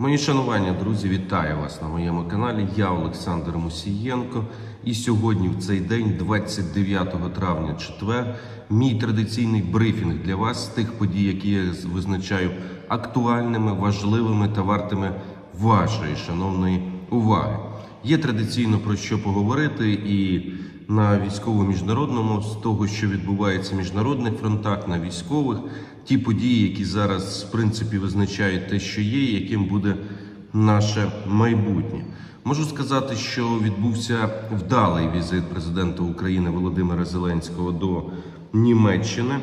Мої шанування, друзі, вітаю вас на моєму каналі. Я Олександр Мусієнко. І сьогодні, в цей день, 29 травня, четвер, мій традиційний брифінг для вас з тих подій, які я визначаю актуальними, важливими та вартими вашої шановної уваги. Є традиційно про що поговорити і на військово-міжнародному з того, що відбувається в міжнародних фронтах, на військових, ті події, які зараз в принципі визначають те, що є, яким буде наше майбутнє. Можу сказати, що відбувся вдалий візит президента України Володимира Зеленського до Німеччини.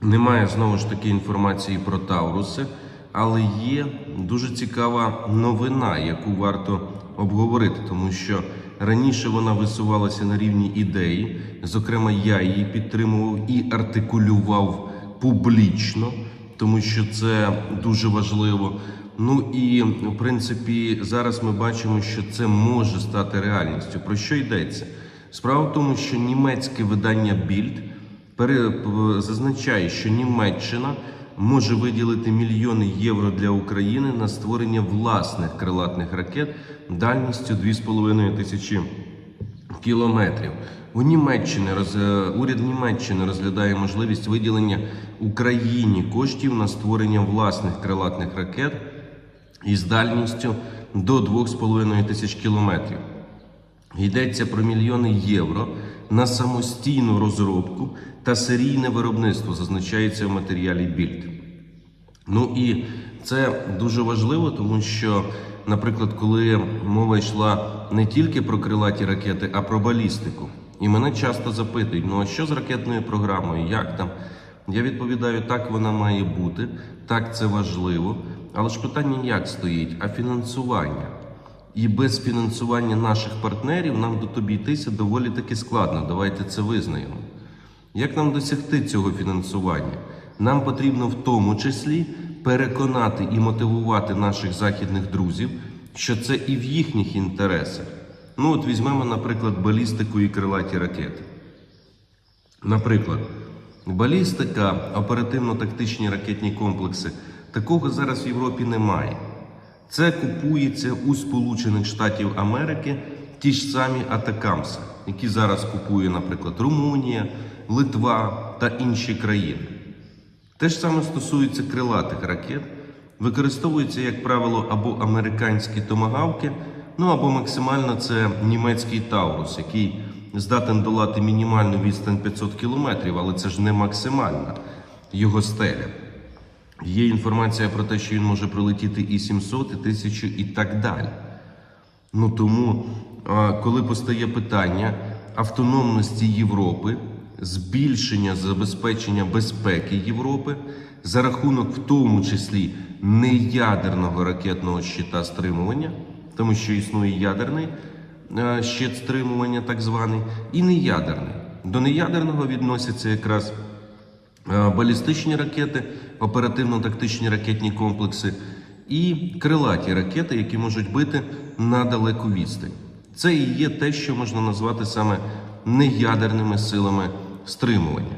Немає знову ж таки інформації про Тауруси, але є дуже цікава новина, яку варто обговорити, тому що раніше вона висувалася на рівні ідеї. Зокрема, я її підтримував і артикулював публічно, тому що це дуже важливо. Ну і в принципі зараз ми бачимо, що це може стати реальністю. Про що йдеться? Справа в тому, що німецьке видання Більд зазначає, що Німеччина може виділити мільйони євро для України на створення власних крилатних ракет дальністю 2,5 тисячі кілометрів. У Німеччині роз... е, уряд Німеччини розглядає можливість виділення Україні коштів на створення власних крилатних ракет із дальністю до 2,5 тисяч кілометрів. Йдеться про мільйони євро на самостійну розробку та серійне виробництво, зазначається в матеріалі Більд. Ну і це дуже важливо, тому що, наприклад, коли мова йшла не тільки про крилаті ракети, а про балістику, і мене часто запитують: ну а що з ракетною програмою? Як там? Я відповідаю, так вона має бути, так це важливо. Але ж питання як стоїть? А фінансування? І без фінансування наших партнерів нам до тобі йтися доволі таки складно. Давайте це визнаємо. Як нам досягти цього фінансування? Нам потрібно в тому числі переконати і мотивувати наших західних друзів, що це і в їхніх інтересах. Ну от візьмемо, наприклад, балістику і крилаті ракети. Наприклад, балістика, оперативно-тактичні ракетні комплекси, такого зараз в Європі немає. Це купується у Сполучених Штатів Америки ті ж самі Атакамси, які зараз купує, наприклад, Румунія, Литва та інші країни. Те ж саме стосується крилатих ракет. Використовуються, як правило, або американські томагавки, ну або максимально це німецький Таурус, який здатен долати мінімальну відстань 500 кілометрів, але це ж не максимальна його стеля. Є інформація про те, що він може пролетіти і 700, і 1000 і так далі. Ну тому, коли постає питання автономності Європи, збільшення забезпечення безпеки Європи за рахунок в тому числі неядерного ракетного щита стримування, тому що існує ядерний е, щит стримування, так званий, і неядерний. До неядерного відносяться якраз Е, балістичні ракети, оперативно-тактичні ракетні комплекси і крилаті ракети, які можуть бити на далеку відстань. Це і є те, що можна назвати саме неядерними силами стримування.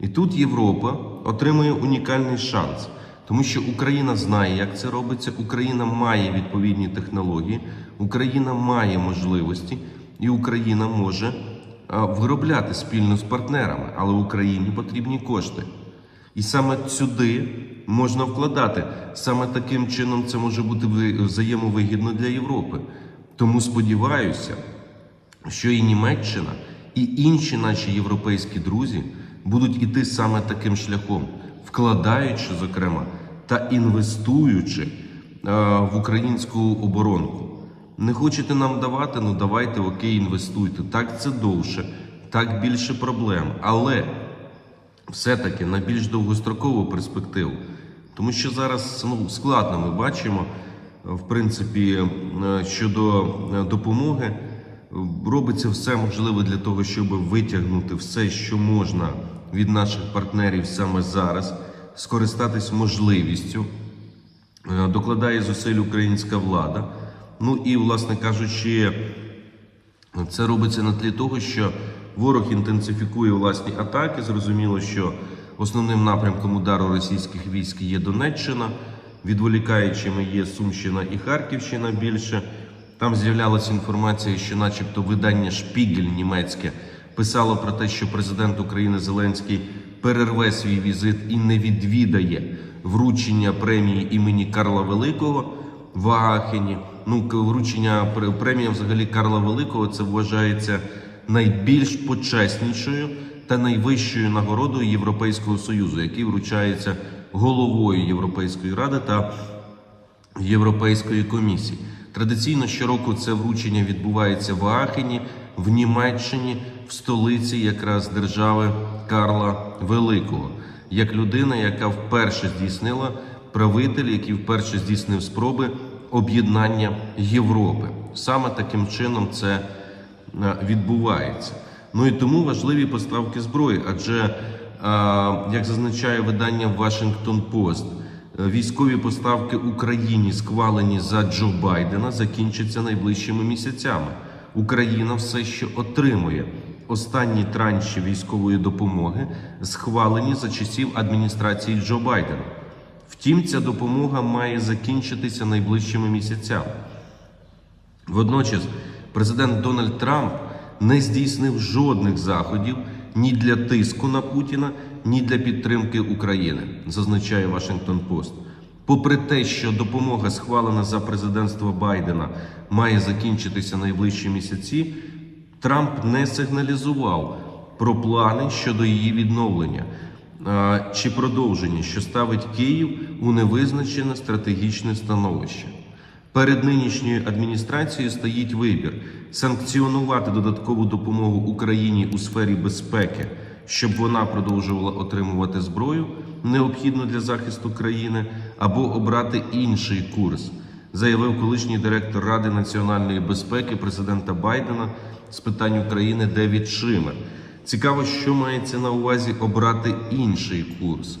І тут Європа отримує унікальний шанс, тому що Україна знає, як це робиться, Україна має відповідні технології, Україна має можливості, і Україна може виробляти спільно з партнерами, але Україні потрібні кошти. І саме сюди можна вкладати. Саме таким чином це може бути взаємовигідно для Європи. Тому сподіваюся, що і Німеччина, і інші наші європейські друзі будуть іти саме таким шляхом, вкладаючи, зокрема, та інвестуючи е, в українську оборонку. Не хочете нам давати? Ну давайте окей, інвестуйте. Так це довше, так більше проблем. Але все-таки на більш довгострокову перспективу. Тому що зараз ну, складно ми бачимо, в принципі, е, щодо е, допомоги, робиться все можливе для того, щоб витягнути все, що можна від наших партнерів саме зараз, скористатись можливістю. Е, Докладає зусиль українська влада. Ну і, власне кажучи, це робиться на тлі того, що ворог інтенсифікує власні атаки. Зрозуміло, що основним напрямком удару російських військ є Донеччина. відволікаючими є Сумщина і Харківщина більше. Там з'являлася інформація, що, начебто, видання Шпігель німецьке писало про те, що президент України Зеленський перерве свій візит і не відвідає вручення премії імені Карла Великого в Аахені. Ну, вручення пр- премії взагалі Карла Великого це вважається найбільш почеснішою та найвищою нагородою Європейського Союзу, який вручається головою Європейської ради та Європейської комісії. Традиційно щороку це вручення відбувається в Аахені, в Німеччині, в столиці якраз держави Карла Великого, як людина, яка вперше здійснила правитель, який вперше здійснив спроби об'єднання Європи. Саме таким чином це е, відбувається. Ну і тому важливі поставки зброї, адже, е, як зазначає видання Washington Post, військові поставки Україні, схвалені за Джо Байдена, закінчаться найближчими місяцями. Україна все ще отримує останні транші військової допомоги, схвалені за часів адміністрації Джо Байдена. Втім, ця допомога має закінчитися найближчими місяцями. Водночас президент Дональд Трамп не здійснив жодних заходів ні для тиску на Путіна, ні для підтримки України, зазначає Вашингтон Пост. Попри те, що допомога, схвалена за президентства Байдена, має закінчитися найближчі місяці, Трамп не сигналізував про плани щодо її відновлення чи продовження, що ставить Київ у невизначене стратегічне становище. Перед нинішньою адміністрацією стоїть вибір санкціонувати додаткову допомогу Україні у сфері безпеки, щоб вона продовжувала отримувати зброю, необхідну для захисту країни, або обрати інший курс, заявив колишній директор Ради національної безпеки президента Байдена з питань України Девід Шимер. Цікаво, що мається на увазі обрати інший курс.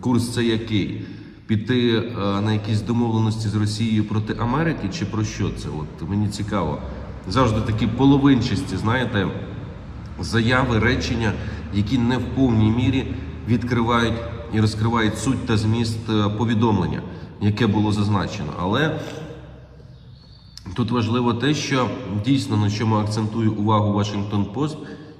Курс це який? Піти е, на якісь домовленості з Росією проти Америки, чи про що це? От мені цікаво. Завжди такі половинчасті, знаєте, заяви, речення, які не в повній мірі відкривають і розкривають суть та зміст е, повідомлення, яке було зазначено. Але Тут важливо те, що дійсно на чому акцентує увагу Вашингтон Пост,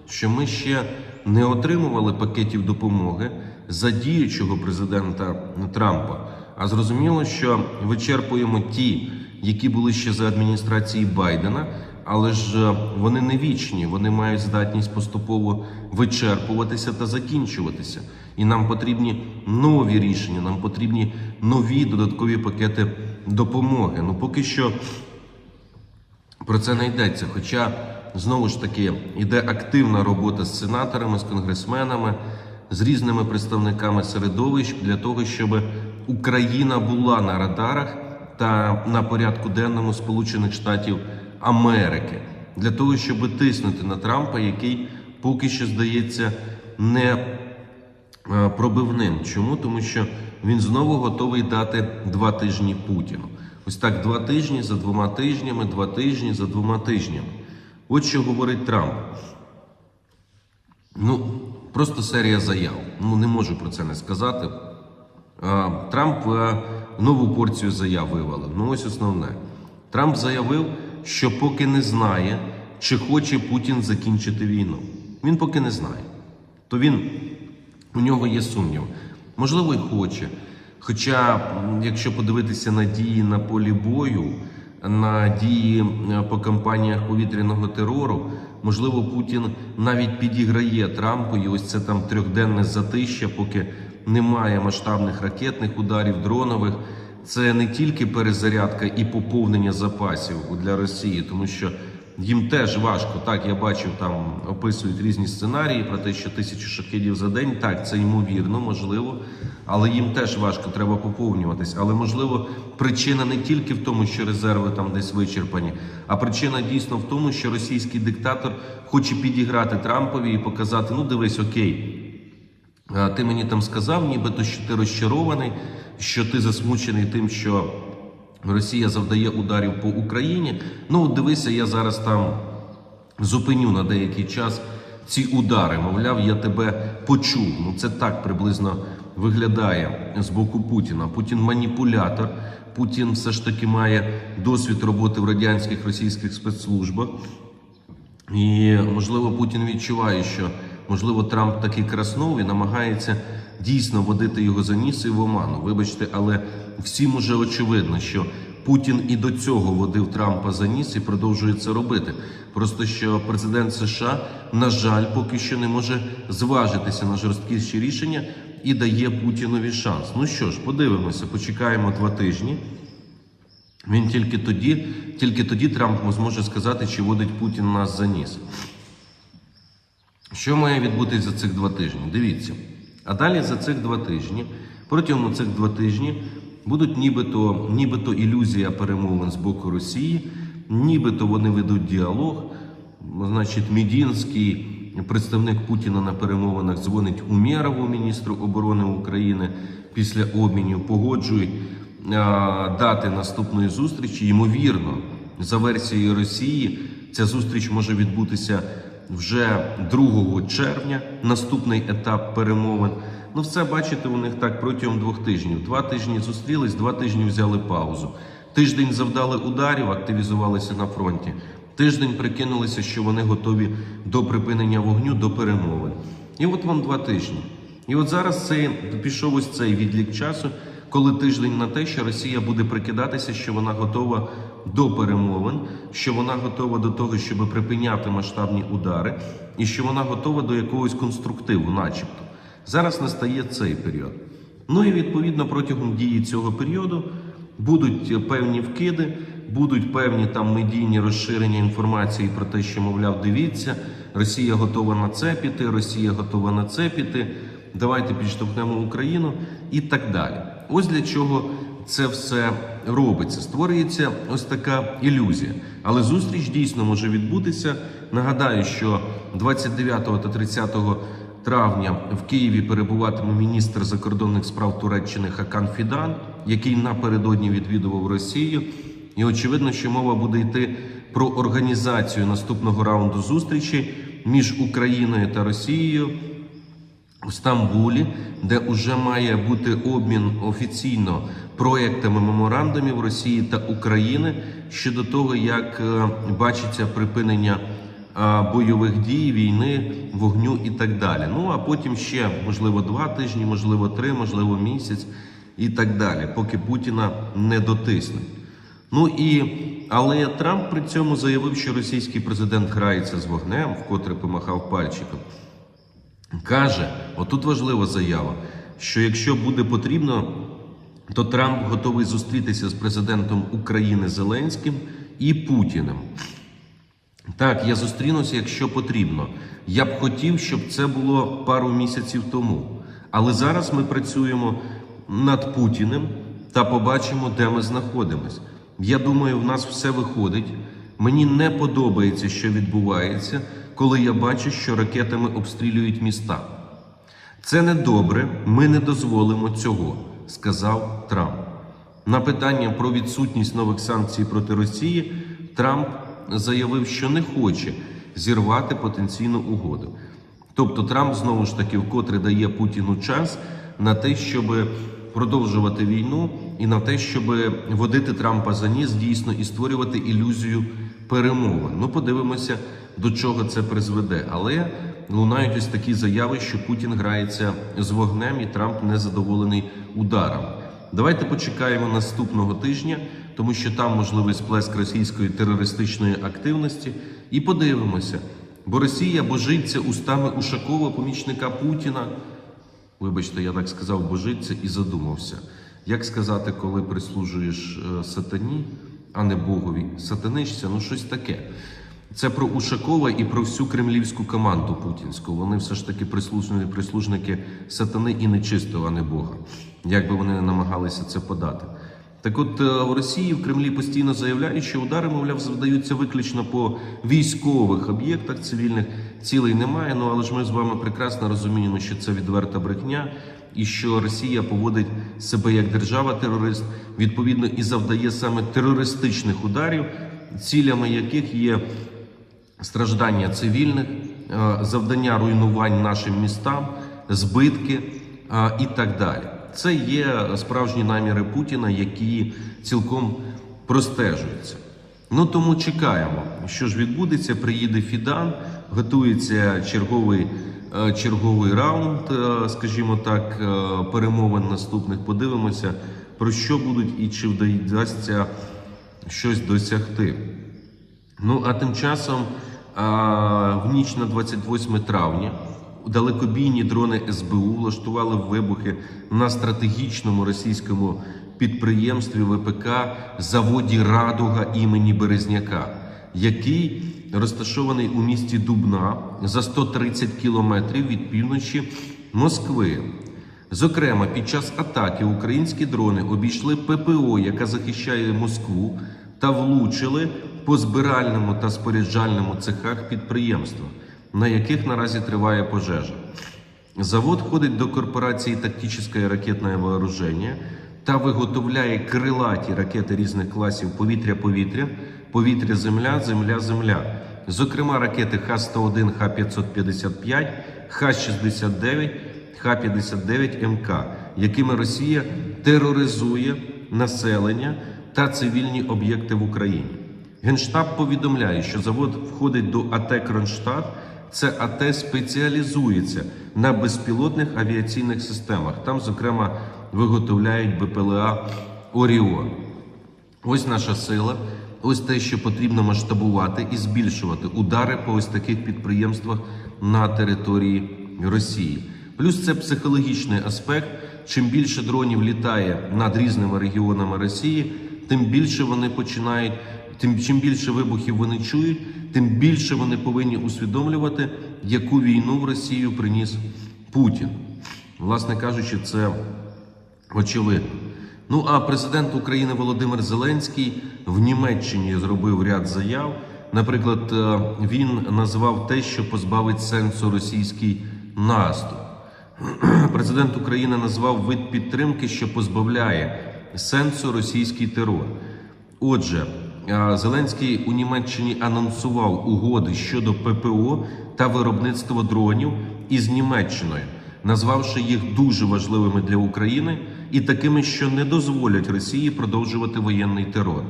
що ми ще не отримували пакетів допомоги за діючого президента Трампа. А зрозуміло, що вичерпуємо ті, які були ще за адміністрації Байдена, але ж е, вони не вічні, вони мають здатність поступово вичерпуватися та закінчуватися. І нам потрібні нові рішення, нам потрібні нові додаткові пакети допомоги. Ну поки що. Про це не йдеться. Хоча знову ж таки йде активна робота з сенаторами, з конгресменами, з різними представниками середовищ для того, щоб Україна була на радарах та на порядку денному Сполучених Штатів Америки, для того, щоб тиснути на Трампа, який поки що здається не е, пробивним. Чому? Тому що він знову готовий дати два тижні Путіну. Ось так два тижні за двома тижнями, два тижні за двома тижнями. От що говорить Трамп. Ну, просто серія заяв. Ну, не можу про це не сказати. Трамп е, нову порцію заяв вивалив. Ну, ось основне. Трамп заявив, що поки не знає, чи хоче Путін закінчити війну. Він поки не знає. То він у нього є сумнів. Можливо, й хоче. Хоча, якщо подивитися на дії на полі бою, на дії е, по кампаніях повітряного терору, можливо, Путін навіть підіграє Трампу, і ось це там трьохденне затища, поки немає масштабних ракетних ударів, дронових. Це не тільки перезарядка і поповнення запасів для Росії, тому що їм теж важко. Так, я бачив, там описують різні сценарії про те, що тисячу шахедів за день. Так, це ймовірно, можливо, але їм теж важко, треба поповнюватись. Але можливо, причина не тільки в тому, що резерви там десь вичерпані, а причина дійсно в тому, що російський диктатор хоче підіграти Трампові і показати: ну дивись, окей. Ти мені там сказав, нібито що ти розчарований, що ти засмучений тим, що Росія завдає ударів по Україні. Ну, дивися, я зараз там зупиню на деякий час ці удари. Мовляв, я тебе почув. Ну це так приблизно виглядає з боку Путіна. Путін маніпулятор. Путін все ж таки має досвід роботи в радянських російських спецслужбах. І можливо Путін відчуває, що можливо Трамп такий краснов і намагається дійсно водити його за ніс і в оману. Вибачте, але всім уже очевидно, що Путін і до цього водив Трампа за ніс і продовжує це робити. Просто що президент США, на жаль, поки що не може зважитися на жорсткіші рішення і дає Путінові шанс. Ну що ж, подивимося, почекаємо два тижні. Він тільки тоді, тільки тоді Трамп зможе сказати, чи водить Путін нас за ніс. Що має відбутися за цих два тижні? Дивіться. А далі за цих два тижні, протягом цих два тижні будуть нібито, нібито ілюзія перемовин з боку Росії, нібито вони ведуть діалог. Значить, Мідінський, представник Путіна на перемовинах, дзвонить Умєрову, міністру оборони України після обмінів, погоджують дати наступної зустрічі. Ймовірно, за версією Росії, ця зустріч може відбутися вже 2 червня, наступний етап перемовин. Ну, все бачите, у них так протягом двох тижнів. Два тижні зустрілись, два тижні взяли паузу. Тиждень завдали ударів, активізувалися на фронті. Тиждень прикинулися, що вони готові до припинення вогню, до перемовин. І от вам два тижні. І от зараз цей пішов ось цей відлік часу, коли тиждень на те, що Росія буде прикидатися, що вона готова до перемовин, що вона готова до того, щоб припиняти масштабні удари, і що вона готова до якогось конструктиву, начебто. Зараз настає цей період. Ну і відповідно протягом дії цього періоду будуть певні вкиди, будуть певні там медійні розширення інформації про те, що мовляв, дивіться, Росія готова на це піти, Росія готова на це піти. Давайте підштовхнемо Україну і так далі. Ось для чого це все робиться. Створюється ось така ілюзія. Але зустріч дійсно може відбутися. Нагадаю, що 29 та 30 травня в Києві перебуватиме міністр закордонних справ Туреччини Хакан Фідан, який напередодні відвідував Росію. І очевидно, що мова буде йти про організацію наступного раунду зустрічі між Україною та Росією у Стамбулі, де вже має бути обмін офіційно проектами меморандумів Росії та України щодо того, як е, бачиться припинення е, бойових дій, війни, вогню і так далі. Ну а потім ще можливо два тижні, можливо, три, можливо, місяць і так далі, поки Путіна не дотиснуть. Ну і але Трамп при цьому заявив, що російський президент грається з вогнем, вкотре помахав пальчиком. Каже, отут важлива заява, що якщо буде потрібно, то Трамп готовий зустрітися з президентом України Зеленським і Путіним. Так, я зустрінуся, якщо потрібно. Я б хотів, щоб це було пару місяців тому. Але зараз ми працюємо над Путіним та побачимо, де ми знаходимось. Я думаю, в нас все виходить. Мені не подобається, що відбувається, коли я бачу, що ракетами обстрілюють міста. Це не добре, ми не дозволимо цього, сказав Трамп. На питання про відсутність нових санкцій проти Росії Трамп заявив, що не хоче зірвати потенційну угоду. Тобто Трамп знову ж таки вкотре дає Путіну час на те, щоб продовжувати війну, і на те, щоб водити Трампа за ніс дійсно і створювати ілюзію перемовин. Ну, подивимося, до чого це призведе. Але лунають ось такі заяви, що Путін грається з вогнем, і Трамп незадоволений ударом. Давайте почекаємо наступного тижня, тому що там можливий сплеск російської терористичної активності, і подивимося. Бо Росія божиться устами Ушакова, помічника Путіна. Вибачте, я так сказав, божиться і задумався. Як сказати, коли прислужуєш е, сатані, а не Богові, сатанишся, ну щось таке. Це про Ушакова і про всю кремлівську команду путінську. Вони все ж таки прислужники, прислужники сатани і нечистого, а не Бога. Як би вони не намагалися це подати. Так от е, в Росії в Кремлі постійно заявляють, що удари, мовляв, завдаються виключно по військових об'єктах, цивільних цілей немає. Ну але ж ми з вами прекрасно розуміємо, що це відверта брехня, і що Росія поводить себе як держава-терорист, відповідно і завдає саме терористичних ударів, цілями яких є страждання цивільних, е, завдання руйнувань нашим містам, збитки. і так далі. Це є справжні наміри Путіна, які цілком простежуються. Ну тому чекаємо, що ж відбудеться. Приїде Фідан, готується черговий, е, черговий раунд, е, скажімо так, е, перемовин наступних. Подивимося, про що будуть і чи вдасться щось досягти. Ну а тим часом в ніч на 28 травня далекобійні дрони СБУ влаштували вибухи на стратегічному російському підприємстві ВПК заводі Радуга імені Березняка, який розташований у місті Дубна за 130 кілометрів від півночі Москви. Зокрема, під час атаки українські дрони обійшли ППО, яка захищає Москву, та влучили по збиральному та споряджальному цехах підприємства, на яких наразі триває пожежа. Завод входить до корпорації тактичне ракетне вооруження та виготовляє крилаті ракети різних класів повітря-повітря, повітря-земля, земля-земля. Зокрема, ракети Х-101, Х-555, Х-69, Х-59 МК, якими Росія тероризує населення та цивільні об'єкти в Україні. Генштаб повідомляє, що завод входить до АТ Кронштадт. Це АТ спеціалізується на безпілотних авіаційних системах. Там, зокрема, виготовляють БПЛА Оріон. Ось наша сила, ось те, що потрібно масштабувати і збільшувати удари по ось таких підприємствах на території Росії. Плюс це психологічний аспект. Чим більше дронів літає над різними регіонами Росії, тим більше вони починають, тим чим більше вибухів вони чують, тим більше вони повинні усвідомлювати, яку війну в Росію приніс Путін. Власне кажучи, це очевидно. Ну а президент України Володимир Зеленський в Німеччині зробив ряд заяв. Наприклад, е, він назвав те, що позбавить сенсу російський наступ. Президент України назвав вид підтримки, що позбавляє сенсу російський терор. Отже, Зеленський у Німеччині анонсував угоди щодо ППО та виробництва дронів із Німеччиною, назвавши їх дуже важливими для України і такими, що не дозволять Росії продовжувати воєнний терор.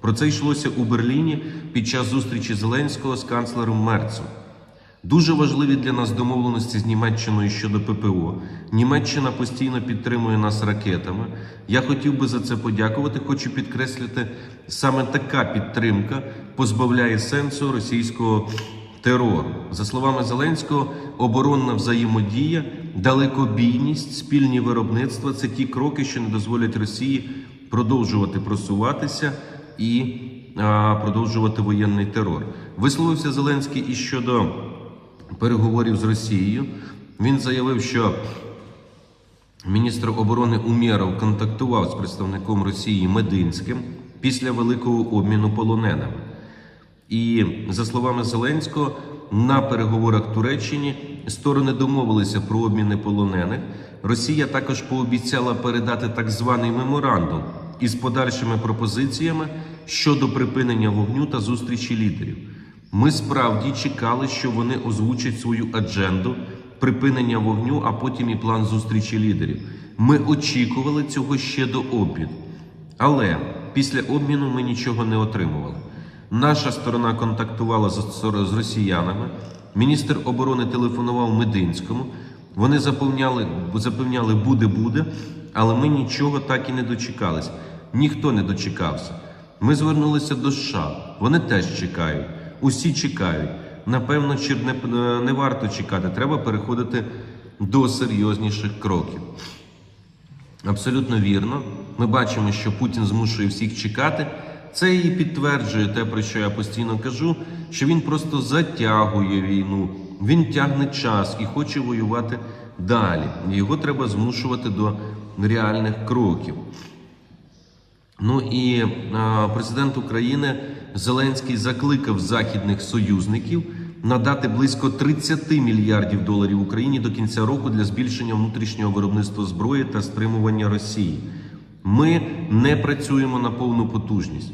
Про це йшлося у Берліні під час зустрічі Зеленського з канцлером Мерцем. Дуже важливі для нас домовленості з Німеччиною щодо ППО. Німеччина постійно підтримує нас ракетами. Я хотів би за це подякувати. Хочу підкреслити, саме така підтримка позбавляє сенсу російського терору. За словами Зеленського, оборонна взаємодія, далекобійність, спільні виробництва це ті кроки, що не дозволять Росії продовжувати просуватися і а, продовжувати воєнний терор. Висловився Зеленський і щодо переговорів з Росією. Він заявив, що міністр оборони Умєров контактував з представником Росії Мединським після великого обміну полоненими. І за словами Зеленського, на переговорах в Туреччині сторони домовилися про обміни полонених. Росія також пообіцяла передати так званий меморандум із подальшими пропозиціями щодо припинення вогню та зустрічі лідерів. Ми справді чекали, що вони озвучать свою адженду припинення вогню, а потім і план зустрічі лідерів. Ми очікували цього ще до обміну. Але після обміну ми нічого не отримували. Наша сторона контактувала з, росіянами. Міністр оборони телефонував Мединському. Вони запевняли, запевняли, буде, буде, але ми нічого так і не дочекались. Ніхто не дочекався. Ми звернулися до США. Вони теж чекають. Усі чекають. Напевно, чи не, варто чекати. Треба переходити до серйозніших кроків. Абсолютно вірно. Ми бачимо, що Путін змушує всіх чекати. Це і підтверджує те, про що я постійно кажу, що він просто затягує війну, він тягне час і хоче воювати далі. Його треба змушувати до реальних кроків. Ну і а, президент України Зеленський закликав західних союзників надати близько 30 мільярдів доларів Україні до кінця року для збільшення внутрішнього виробництва зброї та стримування Росії. Ми не працюємо на повну потужність.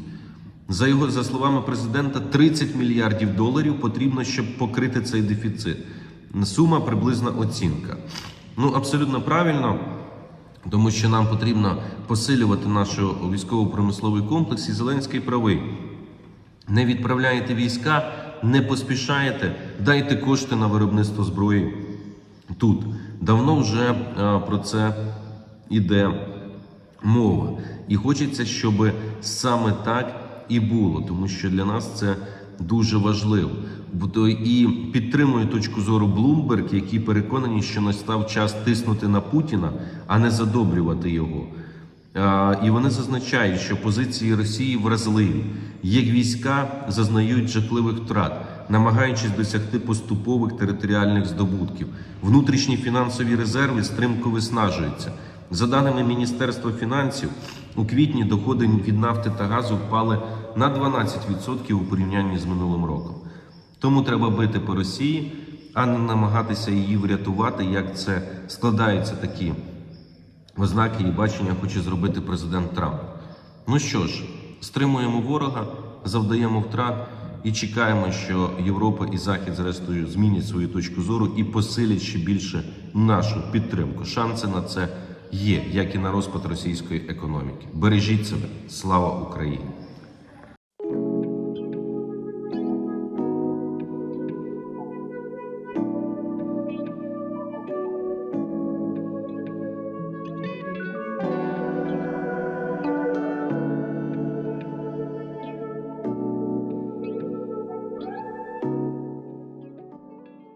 За його за словами президента, 30 мільярдів доларів потрібно, щоб покрити цей дефіцит. Сума приблизна оцінка. Ну, абсолютно правильно. Тому що нам потрібно посилювати наш військово-промисловий комплекс, і Зеленський правий. Не відправляєте війська, не поспішаєте, дайте кошти на виробництво зброї тут. Давно вже е, про це іде мова. І хочеться, щоб саме так і було, тому що для нас це дуже важливо. І підтримую точку зору Bloomberg, які переконані, що настав час тиснути на Путіна, а не задобрювати його. І вони зазначають, що позиції Росії вразливі. Їх війська зазнають жахливих втрат, намагаючись досягти поступових територіальних здобутків. Внутрішні фінансові резерви стрімко виснажуються. За даними Міністерства фінансів, у квітні доходи від нафти та газу впали на 12% у порівнянні з минулим роком. Тому треба бити по Росії, а не намагатися її врятувати, як це складаються такі ознаки і бачення хоче зробити президент Трамп. Ну що ж, стримуємо ворога, завдаємо втрат і чекаємо, що Європа і Захід зрештою змінять свою точку зору і посилять ще більше нашу підтримку. Шанси на це є, як і на розпад російської економіки. Бережіть себе, слава Україні!